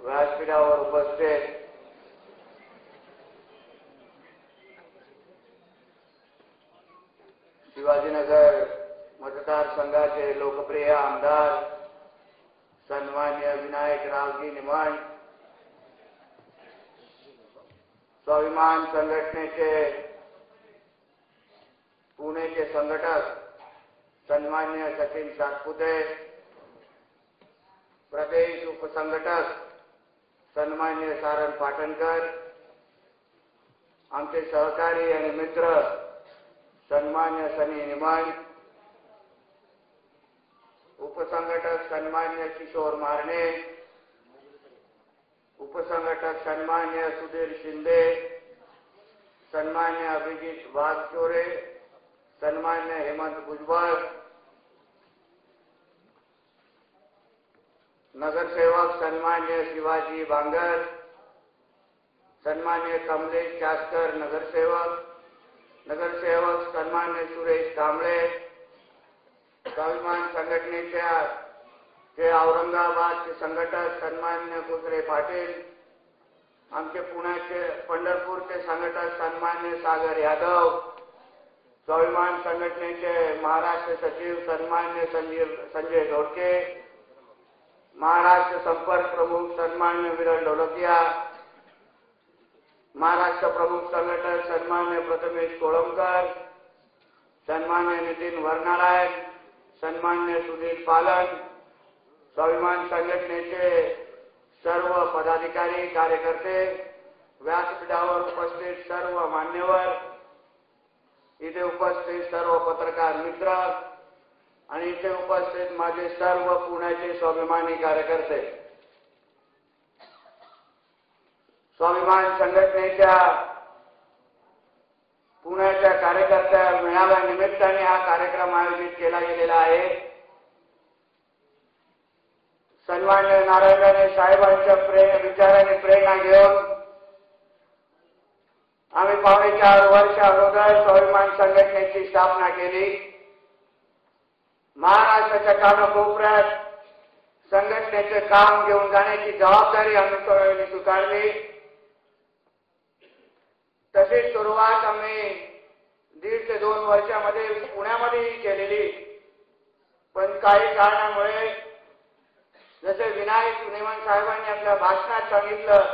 व्यासपीठावर उपस्थित शिवाजीनगर मतदारसंघाचे लोकप्रिय आमदार सन्मान्य विनायक रावजी निमण स्वाभिमान संघटनेचे पुणेचे संघटक सन्मान्य सचिन सातपुते प्रदेश उपसंघटक सन्मान्य सारण पाटणकर आमचे सहकारी आणि मित्र सन्मान्य सनी निमण उपसंघटक सन्मान्य किशोर मारणे उपसंघटक सन्मान्य सुधीर शिंदे सन्मान्य अभिजित वाघचोरे सन्मान्य हेमंत भुजबळ नगरसेवक सन्मान्य शिवाजी बांगर सन्मान्य कमलेश जास्कर नगरसेवक नगरसेवक सन्मान्य सुरेश कांबळे स्वाभिमान संघटनेच्या ते औरंगाबादचे संघटक सन्मान्य कुत्रे पाटील आमचे पुण्याचे पंढरपूरचे संघटक सन्मान्य सागर यादव स्वाभिमान संघटनेचे महाराष्ट्र सचिव सन्मान्य संजीव संजय धोडके महाराष्ट्र संपर्क प्रमुख सन्मान्य विरल ढोलकिया महाराष्ट्र प्रमुख संघटन सन्मान्य प्रथमेश कोळंबकर सन्मान्य नितीन वरनारायण सन्मान्य सुधीर पालन स्वाभिमान संघटनेचे सर्व पदाधिकारी कार्यकर्ते व्यासपीठावर उपस्थित सर्व मान्यवर इथे उपस्थित सर्व पत्रकार मित्र आणि इथे उपस्थित माझे सर्व पुण्याचे स्वाभिमानी कार्यकर्ते. स्वाभिमान संघटनेच्या पुण्याच्या कार्यकर्त्या मेळाव्यानिमित्ताने हा कार्यक्रम आयोजित केला गेलेला आहे. सन्मान्य नारायणाने साहेबांच्या प्रेम विचाराने प्रेरणा घेऊन आम्ही पावणे चार वर्ष अगोदर स्वाभिमान संघटनेची स्थापना केली. महाराष्ट्राच्या कानाकोपऱ्यात संघटनेचे काम घेऊन जाण्याची जबाबदारी आम्ही स्वीकारली तशीच सुरुवात आम्ही दीड ते दोन वर्षामध्ये पुण्यामध्येही केलेली. पण काही कारणामुळे जसे विनायक निमन साहेबांनी आपल्या भाषणात सांगितलं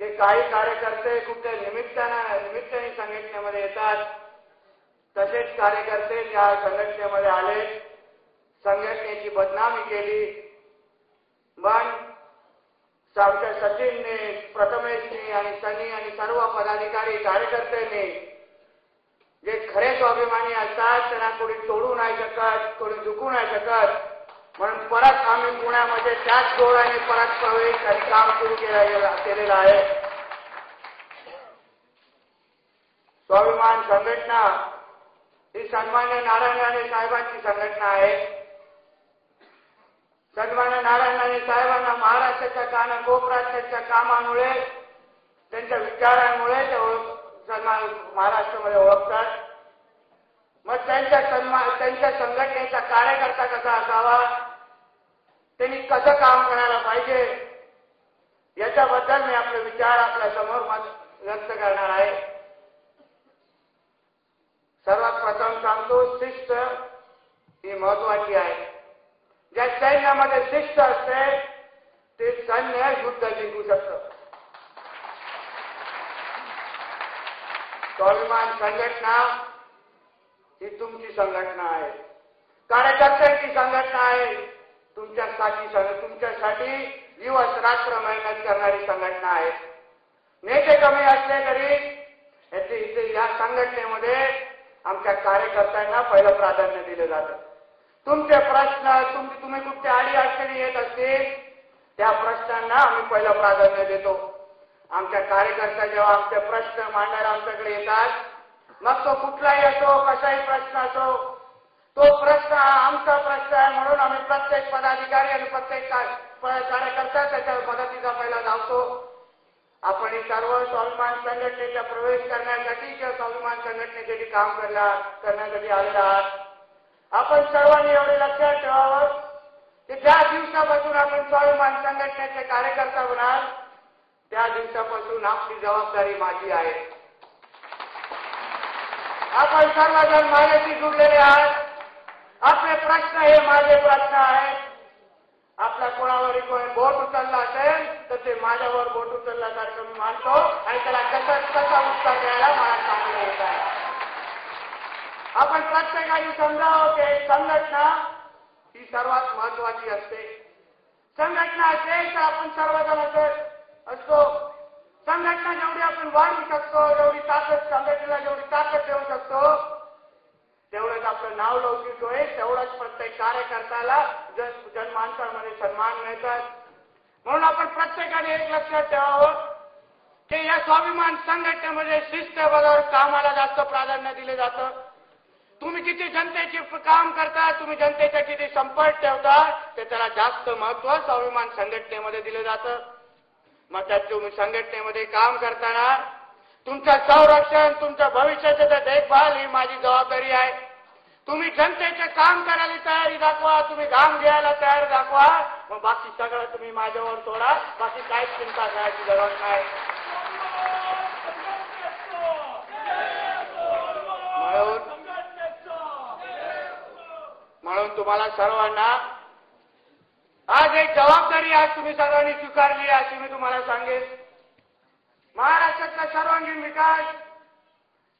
की काही कार्यकर्ते कुठल्या निमित्तानं निमित्ताने संघटनेमध्ये येतात तसेच कार्यकर्ते त्या संघटनेमध्ये आले संघटनेची बदनामी केली. पण आमच्या सचिनने प्रथमेशने आणि सनी आणि सर्व पदाधिकारी कार्यकर्त्यांनी जे खरे स्वाभिमानी असतात त्यांना कोणी तोडू नाही शकत कोणी झुकू नाही शकत. म्हणून परत आम्ही पुण्यामध्ये त्याच जोराने परत प्रवेश आणि काम सुरू केलेलं आहे. स्वाभिमान संघटना ही सन्मान्य नारायण राणे साहेबांची संघटना आहे. सन्मान्य नारायणाने साहेबांना महाराष्ट्राच्या काना कोपराष्ट्राच्या कामामुळे त्यांच्या विचारांमुळे ते सन्मान महाराष्ट्रामध्ये ओळखतात. मग त्यांच्या सन्मान त्यांच्या संघटनेचा कार्यकर्ता कसा असावा? त्यांनी कसं काम करायला पाहिजे? याच्याबद्दल मी आपले विचार आपल्यासमोर मत व्यक्त करणार आहे. सर्वात प्रथम सांगतो शिस्त ही महत्वाची आहे. ज्या सैन्यामध्ये शिष्ट असते ते सैन्य युद्ध जिंकू शकतं. स्वाभिमान संघटना ही तुमची संघटना आहे. कार्यकर्त्यांची संघटना आहे. तुमच्यासाठी तुमच्यासाठी दिवस रात्र मेहनत करणारी संघटना आहे. नेते कमी असले तरी याचे इथे या संघटनेमध्ये आमच्या कार्यकर्त्यांना पहिलं प्राधान्य दिलं जातं. तुमचे प्रश्न तुमचे तुम्ही कुठच्या आडी अडचणी येत असतील त्या प्रश्नांना आम्ही पहिलं प्राधान्य देतो. आमच्या कार्यकर्त्या जेव्हा आमचे प्रश्न मांडायला आमच्याकडे येतात मग तो कुठलाही असो कसाही प्रश्न असो तो प्रश्न हा आमचा प्रश्न आहे म्हणून आम्ही प्रत्येक पदाधिकारी आणि प्रत्येक कार्यकर्ता त्याच्या मदतीचा पहिला धावतो. आपण ही सर्व स्वाभिमान संघटनेचा प्रवेश करण्यासाठी किंवा स्वाभिमान संघटनेसाठी काम करण्यासाठी आलेला आहात आपण सर्वांनी एवढे लक्षात ठेवावं की ज्या दिवसापासून आपण स्वाभिमान संघटनेचे कार्यकर्ता होणार त्या दिवसापासून आपली जबाबदारी माझी आहे. आपण सर्वजण माझ्याशी जुडलेले आहात. आपले प्रश्न हे माझे प्रश्न आहेत. आपल्या कोणावर कोणी बोट उचलला असेल तर ते माझ्यावर बोट उचलल्यासारखं मी मानतो आणि त्याला कसं कसा उत्तर द्यायला मला चांगलं येत आहे. आपण प्रत्येकाने समजावं की संघटना ही सर्वात महत्वाची असते. संघटना असेल तर आपण सर्वजण असत असतो. संघटना जेवढी आपण वाढवू शकतो जेवढी ताकद संघटनेला जेवढी ताकद देऊ शकतो तेवढंच आपलं नाव लौकिक होय तेवढंच प्रत्येक कार्यकर्त्याला जन जनमानसामध्ये सन्मान मिळतात. म्हणून आपण प्रत्येकाने एक लक्षात ठेवावं की या स्वाभिमान संघटनेमध्ये शिस्त वगैरे कामाला जास्त प्राधान्य दिले जातं. तुम्ही किती जनतेचे काम करता तुम्ही जनतेचा किती संपर्क ठेवता ते त्याला जास्त महत्त्व स्वाभिमान संघटनेमध्ये दिलं जातं मग त्यात तुम्ही संघटनेमध्ये काम करताना तुमचं संरक्षण तुमच्या भविष्याचं देखभाल ही माझी जबाबदारी आहे तुम्ही जनतेचे काम करायला तयारी दाखवा तुम्ही घाम घ्यायला तयारी दाखवा मग बाकी सगळं तुम्ही माझ्यावर सोडा बाकी काहीच चिंता करायची गरज नाही म्हणून म्हणून तुम्हाला सर्वांना आज एक जबाबदारी आज तुम्ही सर्वांनी स्वीकारली अशी मी तुम्हाला सांगेन. महाराष्ट्राचा सर्वांगीण विकास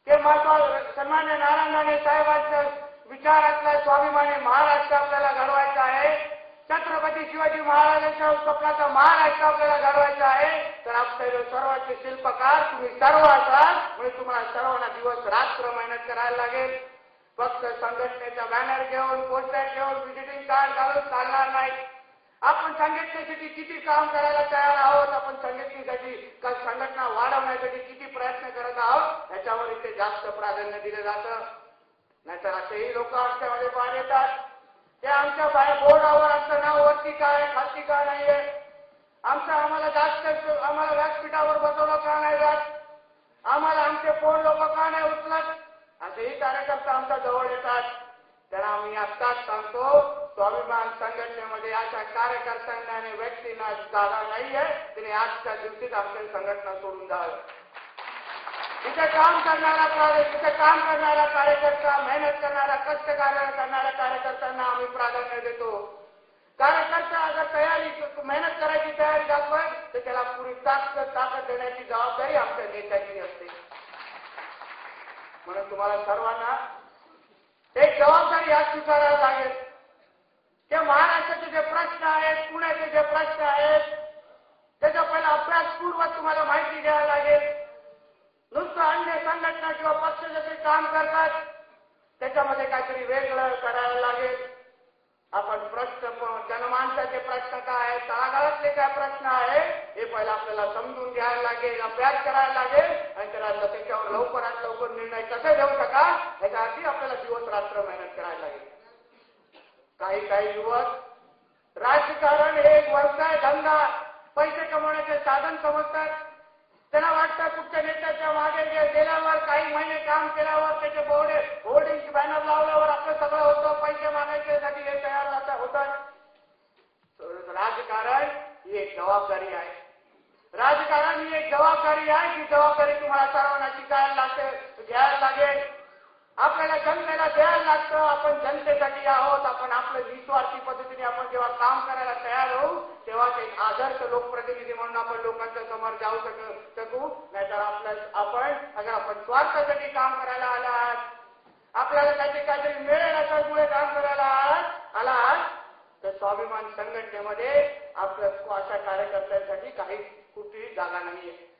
ते महत्वा सन्मान्य नारायण साहेबांच्या विचारातला स्वाभिमानी महाराष्ट्र आपल्याला घडवायचा आहे. छत्रपती शिवाजी महाराजांच्या स्वप्नाचा महाराष्ट्र आपल्याला घडवायचा आहे. तर आपले सर्वांचे शिल्पकार तुम्ही सर्व असाल म्हणजे तुम्हाला सर्वांना दिवस रात्र मेहनत करायला लागेल. फक्त संघटनेचा बॅनर घेऊन पोस्टर घेऊन व्हिजिटिंग कार्ड घालून चालणार नाही. आपण संघटनेसाठी किती काम करायला तयार आहोत? आपण संघटनेसाठी संघटना वाढवण्यासाठी किती प्रयत्न करत आहोत? याच्यावर इथे जास्त प्राधान्य दिलं जातं. नाहीतर असेही लोक आमच्यामध्ये पार येतात. ते आमच्या बाहेर बोर्डावर आमचं नाव वरती काय खालती का नाहीये? आमचं आम्हाला जास्त आम्हाला व्यासपीठावर बसवलं का नाही जात? आम्हाला आमचे फोन लोक का नाही उचलत? असेही कार्यकर्ता आमच्या जवळ येतात त्यांना आम्ही आत्ताच सांगतो स्वाभिमान अशा कार्यकर्त्यांना आणि व्यक्तींना जागा नाहीये तिने आजच्या दिवशीच आमच्या संघटना सोडून जावं तिथे काम करणारा तिथे काम करणारा कार्यकर्ता, मेहनत करणारा कष्ट करणाऱ्या कार्यकर्त्यांना प्राधान्य देतो। कार्यकर्ता अगर तयारी, मेहनत करायची तयारी दाखवाय तर त्याला पुरी ताकद ताकद देण्याची जबाबदारी आमच्या नेत्याची असते म्हणून तुम्हाला सर्वांना एक जबाबदारी आज स्वीकारायला लागेल. ते महाराष्ट्राचे जे प्रश्न आहेत पुण्याचे जे प्रश्न आहेत त्याचा पहिला अभ्यासपूर्वक तुम्हाला माहिती द्यावी लागेल. नुसतं अन्य संघटना किंवा पक्ष जसे काम करतात त्याच्यामध्ये काहीतरी वेगळं करायला लागेल. आपण प्रश्न जनमानसाचे प्रश्न काय आहेत? तळागाळातले काय प्रश्न आहे हे पहिला आपल्याला समजून घ्यायला लागेल अभ्यास करायला लागेल आणि त्याला त्याच्यावर लवकरात लवकर निर्णय कसे घेऊ शकाल? याच्यासाठी आपल्याला दिवस रात्र मेहनत करायला लागेल. काही काही युवक राजकारण हे एक व्यवसाय धंदा. पैसे कमवण्याचे साधन समजतात. त्याला वाटतं कुठच्या नेत्याच्या मागे गेल्यावर काही महिने काम केल्यावर त्याचे बोर्ड होर्डिंग बॅनर लावल्यावर आपलं सगळं होतं पैसे मागायच्यासाठी हे तयार होतात राजकारण ही एक जबाबदारी आहे. राजकारण ही एक जबाबदारी आहे ती जबाबदारी तुम्हाला सर्वांना शिकायला लागते घ्यायला लागेल. आपल्याला जनतेला द्यायला लागतं आपण जनतेसाठी आहोत आपण आपलं निस्वार्थी पद्धतीने आपण जेव्हा काम करायला तयार होऊ तेव्हा एक आदर्श लोकप्रतिनिधी म्हणून आपण लोकांच्या समोर जाऊ शकू नाहीतर आपल्या आपण अगर आपण स्वार्थासाठी काम करायला आलात आपल्याला काहीतरी काहीतरी मिळेल अशामुळे काम करायला आलात आलात तर स्वाभिमान संघटनेमध्ये आपल्या अशा कार्यकर्त्यांसाठी काही कुठलीही जागा नाहीये.